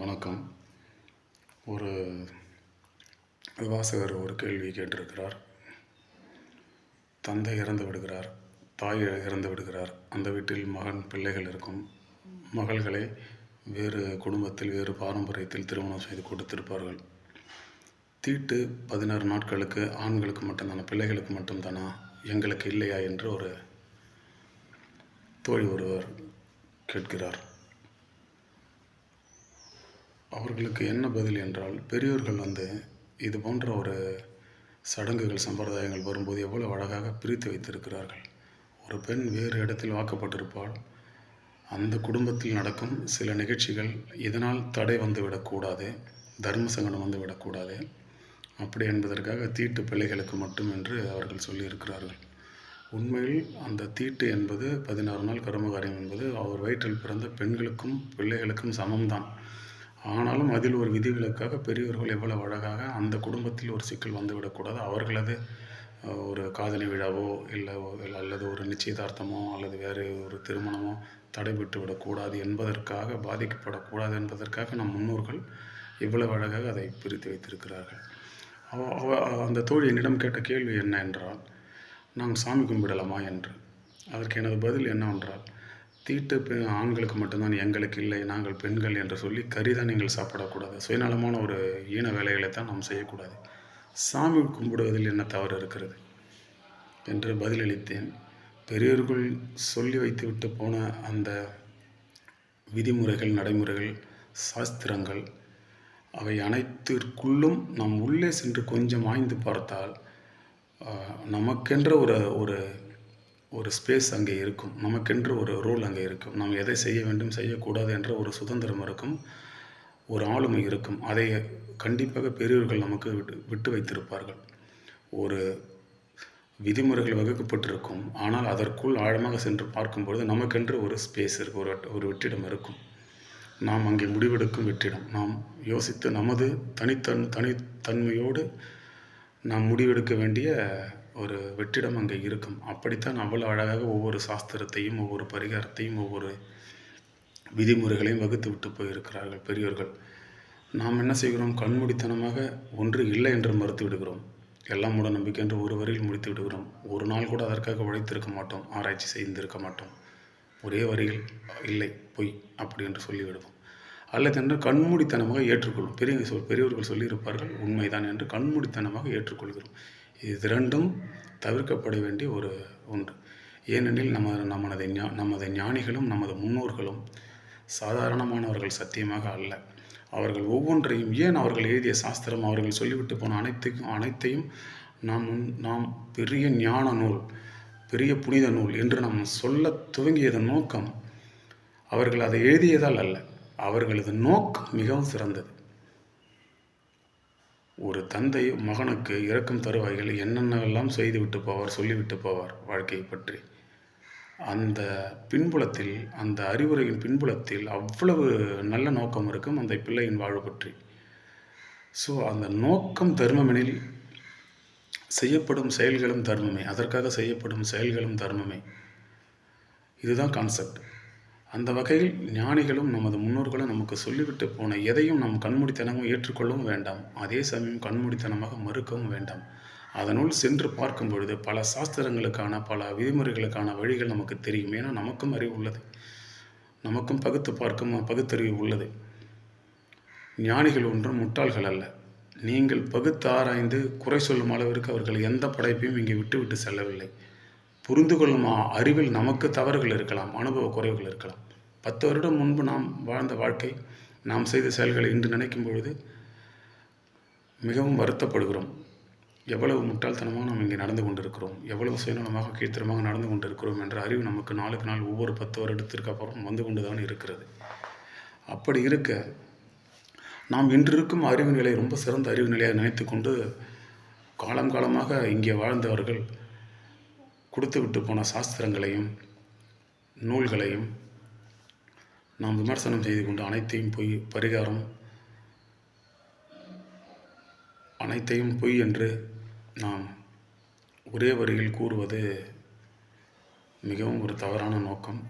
வணக்கம். ஒரு வாசகர் ஒரு கேள்வி கேட்டிருக்கிறார். தந்தை இறந்து விடுகிறார் தாய் இறந்து விடுகிறார் அந்த வீட்டில் மகன் பிள்ளைகள் இருக்கும். மகள்களை வேறு குடும்பத்தில் வேறு பாரம்பரியத்தில் திருமணம் செய்து கொடுத்திருப்பார்கள். தீட்டு பதினாறு நாட்களுக்கு ஆண்களுக்கு மட்டும்தானா பிள்ளைகளுக்கு மட்டும்தானா எங்களுக்கு இல்லையா என்று ஒரு தோழி ஒருவர் கேட்கிறார். அவர்களுக்கு என்ன பதில் என்றால் பெரியோர்கள் வந்து இது போன்ற ஒரு சடங்குகள் சம்பிரதாயங்கள் வரும்போது எவ்வளவு அழகாக பிரித்து வைத்திருக்கிறார்கள். ஒரு பெண் வேறு இடத்தில் வாக்கப்பட்டிருப்பாள். அந்த குடும்பத்தில் நடக்கும் சில நிகழ்ச்சிகள் இதனால் தடை வந்து விடக்கூடாது தர்ம சங்கடம் வந்து விடக்கூடாது அப்படி என்பதற்காக தீட்டு பிள்ளைகளுக்கு மட்டும் என்று அவர்கள் சொல்லியிருக்கிறார்கள். உண்மையில் அந்த தீட்டு என்பது பதினாறு நாள் கருமகாரியம் என்பது அவர் வயிற்றில் பிறந்த பெண்களுக்கும் பிள்ளைகளுக்கும் சமம்தான். ஆனாலும் அதில் ஒரு விதிவிலக்காக பெரியவர்கள் எவ்வளவு அழகாக அந்த குடும்பத்தில் ஒரு சிக்கல் வந்துவிடக்கூடாது. அவர்களது ஒரு காதணி விழாவோ இல்லை அல்லது ஒரு நிச்சயதார்த்தமோ அல்லது வேறு ஒரு திருமணமோ தடைபட்டு விடக்கூடாது என்பதற்காக பாதிக்கப்படக்கூடாது என்பதற்காக நம் முன்னோர்கள் இவ்வளவு அழகாக அதை பிரித்து வைத்திருக்கிறார்கள். அவ அவ- அந்த தோழி என்னிடம் கேட்ட கேள்வி என்ன என்றால் நான் சாமி கும்பிடலாமா? என்று. அதற்கு எனது பதில் என்னவென்றால் தீட்டு பெ ஆண்களுக்கு மட்டும்தான் எங்களுக்கு இல்லை நாங்கள் பெண்கள் என்று சொல்லி கறிதான் நீங்கள் சாப்பிடக்கூடாது. சுயநலமான ஒரு ஈன வேலைகளை தான் நாம் செய்யக்கூடாது. சாமி கும்பிடுவதில் என்ன தவறு இருக்கிறது? என்று பதிலளித்தேன். பெரியோர்கள் சொல்லி வைத்துவிட்டு போன அந்த விதிமுறைகள் நடைமுறைகள் சாஸ்திரங்கள் அவை அனைத்திற்குள்ளும் நாம் உள்ளே சென்று கொஞ்சம் ஆய்ந்து பார்த்தால் நமக்கென்ற ஒரு ஒரு ஒரு ஸ்பேஸ் அங்கே இருக்கும். நமக்கென்று ஒரு ரோல் அங்கே இருக்கும். நாம் எதை செய்ய வேண்டும் செய்யக்கூடாது என்ற ஒரு சுதந்திரம் இருக்கும். ஒரு ஆளுமை இருக்கும். அதை கண்டிப்பாக பெரியவர்கள் நமக்கு விட்டு விட்டு வைத்திருப்பார்கள். ஒரு விதிமுறைகள் வகுக்கப்பட்டிருக்கும். ஆனால் அதற்குள் ஆழமாக சென்று பார்க்கும்பொழுது நமக்கென்று ஒரு ஸ்பேஸ் இருக்கும் ஒரு ஒரு வெற்றிடம் இருக்கும். நாம் அங்கே முடிவெடுக்கும் வெற்றிடம். நாம் யோசித்து நமது தனித்தன் தனித்தன்மையோடு நாம் முடிவெடுக்க வேண்டிய ஒரு வெற்றிடம் அங்கே இருக்கும். அப்படித்தான் அவ்வளோ அழகாக ஒவ்வொரு சாஸ்திரத்தையும் ஒவ்வொரு பரிகாரத்தையும் ஒவ்வொரு விதிமுறைகளையும் வகுத்து விட்டு போயிருக்கிறார்கள் பெரியோர்கள். நாம் என்ன செய்கிறோம்? கண்மூடித்தனமாக ஒன்று இல்லை என்று மறுத்து விடுகிறோம். எல்லாம் மூட நம்பிக்கை என்று ஒரு வரியில் முடித்து விடுகிறோம். ஒரு நாள் கூட அதற்காக உழைத்திருக்க மாட்டோம். ஆராய்ச்சி செய்திருக்க மாட்டோம். ஒரே வரியில் இல்லை பொய் அப்படி என்று சொல்லிவிடுவோம். அல்லது என்று கண்மூடித்தனமாக ஏற்றுக்கொள்ளும் பெரிய சொல் பெரியவர்கள் சொல்லியிருப்பார்கள் உண்மைதான் என்று கண்மூடித்தனமாக ஏற்றுக்கொள்கிறோம். இது இரண்டும் தவிர்க்கப்பட வேண்டிய ஒரு ஒன்று. ஏனெனில் நம்ம நமது ஞா நமது ஞானிகளும் நமது முன்னோர்களும் சாதாரணமானவர்கள் சத்தியமாக அல்ல. அவர்கள் ஒவ்வொன்றையும் ஏன் அவர்கள் எழுதிய சாஸ்திரம் அவர்கள் சொல்லிவிட்டு போன அனைத்துக்கும் அனைத்தையும் நாம் நாம் பெரிய ஞான நூல் பெரிய புனித நூல் என்று நாம் சொல்ல துவங்கியதன் நோக்கம் அவர்கள் அதை எழுதியதால் அல்ல. அவர்களது நோக்கம் மிகவும் சிறந்தது. ஒரு தந்தை மகனுக்கு இறக்கும் தருவாய்கள் என்னென்னவெல்லாம் செய்துவிட்டு போவார் சொல்லிவிட்டு போவார் வாழ்க்கையை பற்றி? அந்த பின்புலத்தில் அந்த அறிவுரையின் பின்புலத்தில் அவ்வளவு நல்ல நோக்கம் இருக்கும் அந்த பிள்ளையின் வாழ்வு பற்றி. ஸோ அந்த நோக்கம் தர்மமெனில் செய்யப்படும் செயல்களும் தர்மமே. அதற்காக செய்யப்படும் செயல்களும் தர்மமே. இதுதான் கான்செப்ட் அந்த வகையில் ஞானிகளும் நமது முன்னோர்களும் நமக்கு சொல்லிவிட்டு போன எதையும் நாம் கண்மூடித்தனமும் ஏற்றுக்கொள்ளவும் வேண்டாம். அதே சமயம் கண்மூடித்தனமாக மறுக்கவும் வேண்டாம். அதனுள் சென்று பார்க்கும் பொழுது பல சாஸ்திரங்களுக்கான பல விதிமுறைகளுக்கான வழிகள் நமக்கு தெரியும். ஏன்னா நமக்கும் அறிவு உள்ளது. நமக்கும் பகுத்து பார்க்கும் பகுத்தறிவு உள்ளது. ஞானிகள் ஒன்றும் முட்டாள்கள் அல்ல. நீங்கள் பகுத்து ஆராய்ந்து குறை சொல்லும் அளவிற்கு அவர்கள் எந்த படைப்பையும் இங்கே விட்டுவிட்டு செல்லவில்லை. புரிந்து கொள்ளும்? அறிவில் நமக்கு தவறுகள் இருக்கலாம் அனுபவ குறைவுகள் இருக்கலாம். பத்து வருடம் முன்பு நாம் வாழ்ந்த வாழ்க்கை நாம் செய்த செயல்களை இன்று நினைக்கும் பொழுது மிகவும் வருத்தப்படுகிறோம். எவ்வளவு முட்டாள்தனமாக நாம் இங்கே நடந்து கொண்டிருக்கிறோம். எவ்வளவு சுயநலமாக கீழ்த்தரமாக நடந்து கொண்டிருக்கிறோம் என்ற அறிவு நமக்கு நாளுக்கு நாள் ஒவ்வொரு பத்து வருடத்திற்கு அப்புறம் வந்து கொண்டு தான் இருக்கிறது. அப்படி இருக்க நாம் இன்று இருக்கும் அறிவு நிலை ரொம்ப சிறந்த அறிவு நிலையாக நினைத்து கொண்டு காலம் காலமாக இங்கே வாழ்ந்தவர்கள் கொடுத்து விட்டு போன சாஸ்திரங்களையும் நூல்களையும் நாம் விமர்சனம் செய்து கொண்டு அனைத்தையும் பொய் பரிகாரம் அனைத்தையும் பொய் என்று நாம் ஒரே வரியில் கூறுவது மிகவும் ஒரு தவறான நோக்கம்.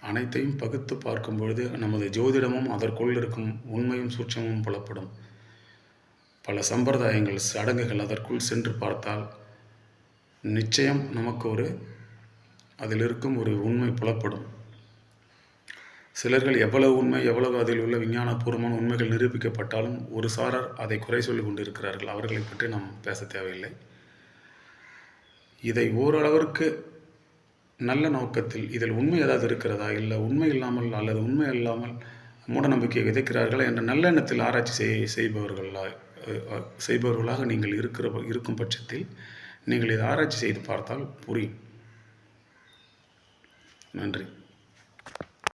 அனைத்தையும் பகுத்து பார்க்கும் பொழுது நமது ஜோதிடமும் அதற்குள் இருக்கும் உண்மையும் சூட்சமும் புலப்படும். பல சம்பிரதாயங்கள் சடங்குகள் அதற்குள் சென்று பார்த்தால் நிச்சயம் நமக்கு ஒரு அதில் இருக்கும் ஒரு உண்மை புலப்படும். சிலர்கள் எவ்வளவு உண்மை எவ்வளவு அதில் உள்ள விஞ்ஞானபூர்வமான உண்மைகள் நிரூபிக்கப்பட்டாலும் ஒரு சாரர் அதை குறை சொல்லி கொண்டிருக்கிறார்கள். அவர்களை பற்றி நாம் பேச தேவையில்லை. இதை ஓரளவிற்கு நல்ல நோக்கத்தில் இதில் உண்மை ஏதாவது இருக்கிறதா? இல்லை உண்மை இல்லாமல் அல்லது உண்மை இல்லாமல் மூடநம்பிக்கை விதைக்கிறார்களா? என்ற நல்ல எண்ணத்தில் ஆராய்ச்சி செய் செய்பவர்களா செய்பவர்களாக நீங்கள் இருக்கிற இருக்கும் பட்சத்தில் நீங்கள் இதை ஆராய்ச்சி செய்து பார்த்தால் புரியும். நன்றி.